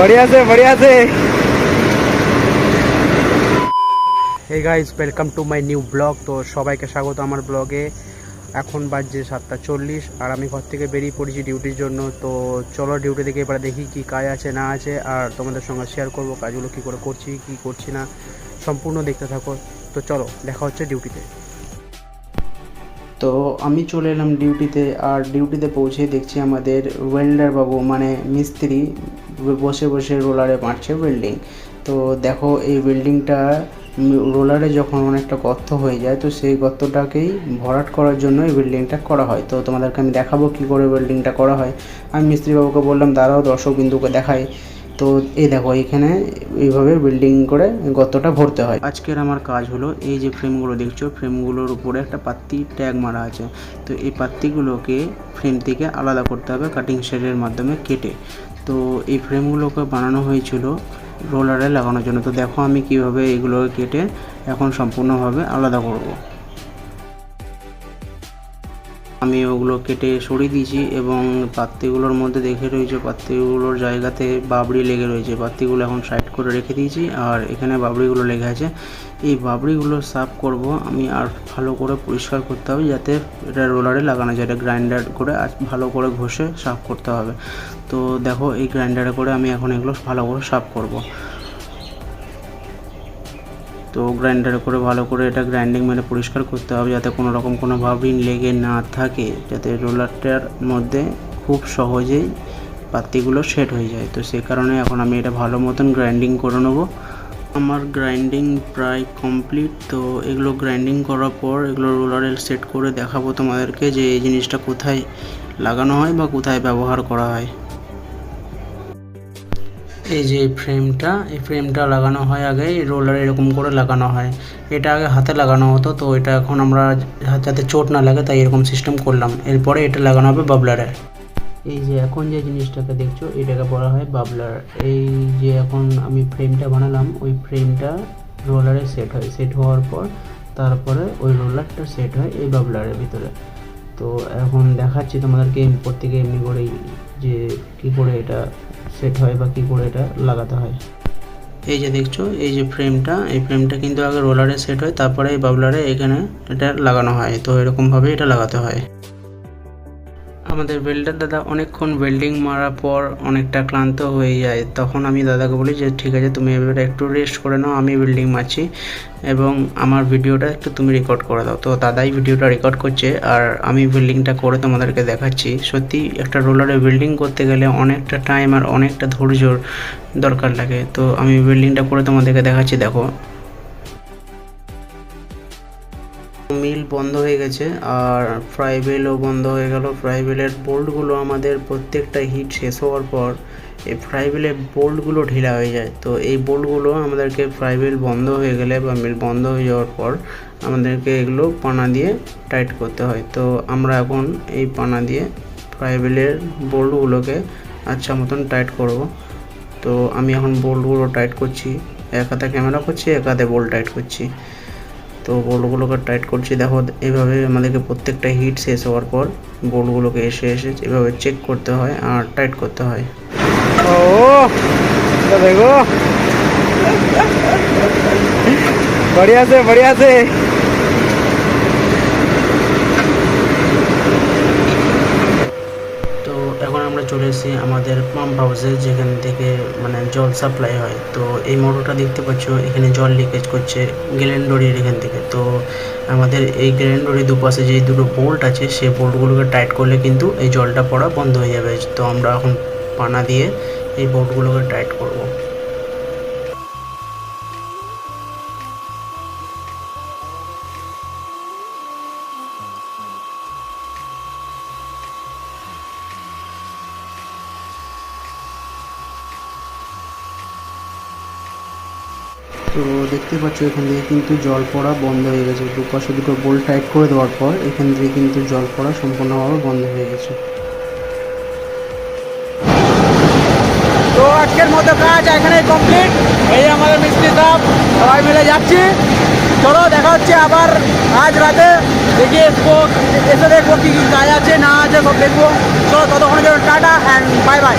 बढ़िया से बढ़िया से এই guys welcome to my new blog তো সবাইকে স্বাগত আমার ব্লগে এখন বাজছে সাতটা চল্লিশ আর আমি ঘর থেকে বেরিয়ে পড়েছি ডিউটির জন্য তো চলো ডিউটি থেকে এবার দেখি কি কাজ আছে না আছে আর তোমাদের সঙ্গে শেয়ার করব কাজগুলো কী করে করছি কি করছি না সম্পূর্ণ দেখতে থাকো তো চলো দেখা হচ্ছে ডিউটিতে তো আমি চলে এলাম ডিউটিতে আর ডিউটিতে পৌঁছে দেখছি আমাদের ওয়েল্ডার বাবু মানে মিস্ত্রি বসে বসে রোলারে মারছে বিল্ডিং তো দেখো এই বিল্ডিংটা রোলারে যখন অনেকটা গর্ত হয়ে যায়, তো সেই গর্তটাকেই ভরাট করার জন্য এই বিল্ডিংটা করা হয়। তো তোমাদেরকে আমি দেখাবো কী করে বিল্ডিংটা করা হয়। আমি মিস্ত্রি বাবুকে বললাম, দাঁড়াও দর্শক বিন্দুকে দেখাই। তো এই দেখো এখানে এইভাবে বিল্ডিং করে গর্তটা ভরতে হয়। আজকের আমার কাজ হলো, এই যে ফ্রেমগুলো দেখছ ফ্রেমগুলোর উপরে একটা পাত্তি ট্যাগ মারা আছে। তো এই পাত্তিগুলোকে ফ্রেম থেকে আলাদা করতে হবে কাটিং শেডের মাধ্যমে কেটে। তো এই ফ্রেমগুলোকে বানানো হয়েছিল রোলারে লাগানোর জন্য। তো দেখো আমি কীভাবে এগুলোকে কেটে এখন সম্পূর্ণভাবে আলাদা করব। আমি ওগুলো কেটে সরিয়ে দিয়েছি এবং পাত্তিগুলোর মধ্যে দেখে রয়েছে পাত্তিগুলোর জায়গাতে বাবড়ি লেগে রয়েছে। পাত্তিগুলো এখন সাইড করে রেখে দিয়েছি আর এখানে বাবড়িগুলো লেগে আছে। এই বাবড়িগুলো সাফ করব, আমি আর ভালো করে পরিষ্কার করতে হবে যাতে এটা রোলারে লাগানো যায়, এটা গ্রাইন্ডার করে ভালো করে ঘষে সাফ করতে হবে। তো দেখো, এই গ্রাইন্ডারে করে আমি এখন এগুলো ভালো করে সাফ করব। তো গ্রাইন্ডারে করে ভালো করে এটা গ্রাইন্ডিং মেরে পরিষ্কার করতে হবে যাতে কোনো রকম কোনো ভাবরিন লেগে না থাকে, যাতে রোলারটার মধ্যে খুব সহজেই পাত্তিগুলো সেট হয়ে যায়। তো সে কারণে এখন আমি এটা ভালো মতন গ্রাইন্ডিং করে নেব। আমার গ্রাইন্ডিং প্রায় কমপ্লিট তো এগুলো গ্রাইন্ডিং করার পর এগুলো রোলারে সেট করে দেখাবো তোমাদেরকে যে এই জিনিসটা কোথায় লাগানো হয় বা কোথায় ব্যবহার করা হয়। এই যে ফ্রেমটা এই ফ্রেমটা লাগানো হয় আগে রোলারে এরকম করে লাগানো হয়। এটা আগে হাতে লাগানো হতো, তো এটা এখন আমরা যাতে চোট না লাগে তাই এরকম সিস্টেম করলাম। এরপরে এটা লাগানো হবে বাবলারে। এই যে এখন যে জিনিসটাকে দেখছ, এটাকে বলা হয় বাবলার। এই যে এখন আমি ফ্রেমটা বানালাম, ওই ফ্রেমটা রোলারে সেট হয়। সেট হওয়ার পর তারপরে ওই রোলারটা সেট হয় এই বাবলারের ভিতরে। তো এখন দেখাচ্ছি তোমাদেরকে, এরপর থেকে এমনি করেই যে কি করে এটা সেট হয় বা কী করে এটা লাগাতে হয়। এই যে দেখছ, এই যে ফ্রেমটা এই ফ্রেমটা কিন্তু আগে রোলারে সেট হয়, তারপরে এই বাবলারে এখানে এটা লাগানো হয়। তো এরকমভাবে এটা লাগাতে হয়। আমাদের ওয়েল্ডার দাদা অনেকক্ষণ ওয়েল্ডিং মারার পর অনেকটা ক্লান্ত হয়ে যায়। তখন আমি দাদাকে বলি যে, ঠিক আছে, তুমি এবার একটু রেস্ট করে নাও, আমি ওয়েল্ডিং মারছি এবং আমার ভিডিওটা একটু তুমি রেকর্ড করে দাও। তো দাদাই ভিডিওটা রেকর্ড করছে আর আমি বিল্ডিংটা করে তোমাদেরকে দেখাচ্ছি। সত্যি একটা রোলারে বিল্ডিং করতে গেলে অনেকটা টাইম আর অনেকটা ধৈর্যর দরকার লাগে। তো আমি বিল্ডিংটা করে তোমাদেরকে দেখাচ্ছি, দেখো। বন্ধ হয়ে গেছে আর ফ্রাই বেলও বন্ধ হয়ে গেল। ফ্রাই বেলের বোল্টগুলো আমাদের প্রত্যেকটা হিট শেষ হওয়ার পর এই ফ্রাই বেলের বোল্টগুলো ঢিলা হয়ে যায়। তো এই বোল্টগুলো আমাদেরকে ফ্রাই বেল বন্ধ হয়ে গেলে বা মিল বন্ধ হয়ে যাওয়ার পর আমাদেরকে এগুলো পানা দিয়ে টাইট করতে হয়। তো আমরা এখন এই পানা দিয়ে ফ্রাই বেলের বোল্টগুলোকে আচ্ছা মতন টাইট করব। তো আমি এখন বোল্টগুলো টাইট করছি। এক হাতে ক্যামেরা করছি, এক হাতে বোল্ট টাইট করছি। তো বোল্টগুলোকে টাইট করছি দেখো এভাবে আমাদেরকে প্রত্যেকটা হিট শেষ হওয়ার পর বোল্টগুলোকে এসে এসে এভাবে চেক করতে হয় আর টাইট করতে হয় ও তো দেখো बढ़िया से बढ़िया से চলে এসেছি আমাদের পাম্প হাউসে যেখান থেকে মানে জল সাপ্লাই হয়। তো এই মোটরটা দেখতে পাচ্ছ, এখানে জল লিকেজ করছে গ্যালেন্ডরির এখান থেকে। তো আমাদের এই গ্যালেন্ডরির দুপাশে যে দুটো বোল্ট আছে সেই বোল্টগুলোকে টাইট করলে কিন্তু এই জলটা পড়া বন্ধ হয়ে যাবে। তো আমরা এখন পানা দিয়ে এই বোল্টগুলোকে টাইট করব। তো দেখতে পাচ্ছ এখান থেকে কিন্তু জল পড়া বন্ধ হয়ে গেছে। দুপাশে দুটো বোল টাইট করে দেওয়ার পর এখান থেকে কিন্তু জল পড়া সম্পূর্ণভাবে বন্ধ হয়ে গেছে। তো আজকের মতো কাজ এখানে কমপ্লিট এই আমাদের মিস্ত্রি সাহেব সবাই মিলে যাচ্ছি। চলো, দেখা হচ্ছে আবার আজ রাতে। দেখি এসবো, এসে দেখব কী কী কাজ আছে, না আছে, সব দেখব। চলো, ততক্ষণের জন্য টাটা অ্যান্ড বাই বাই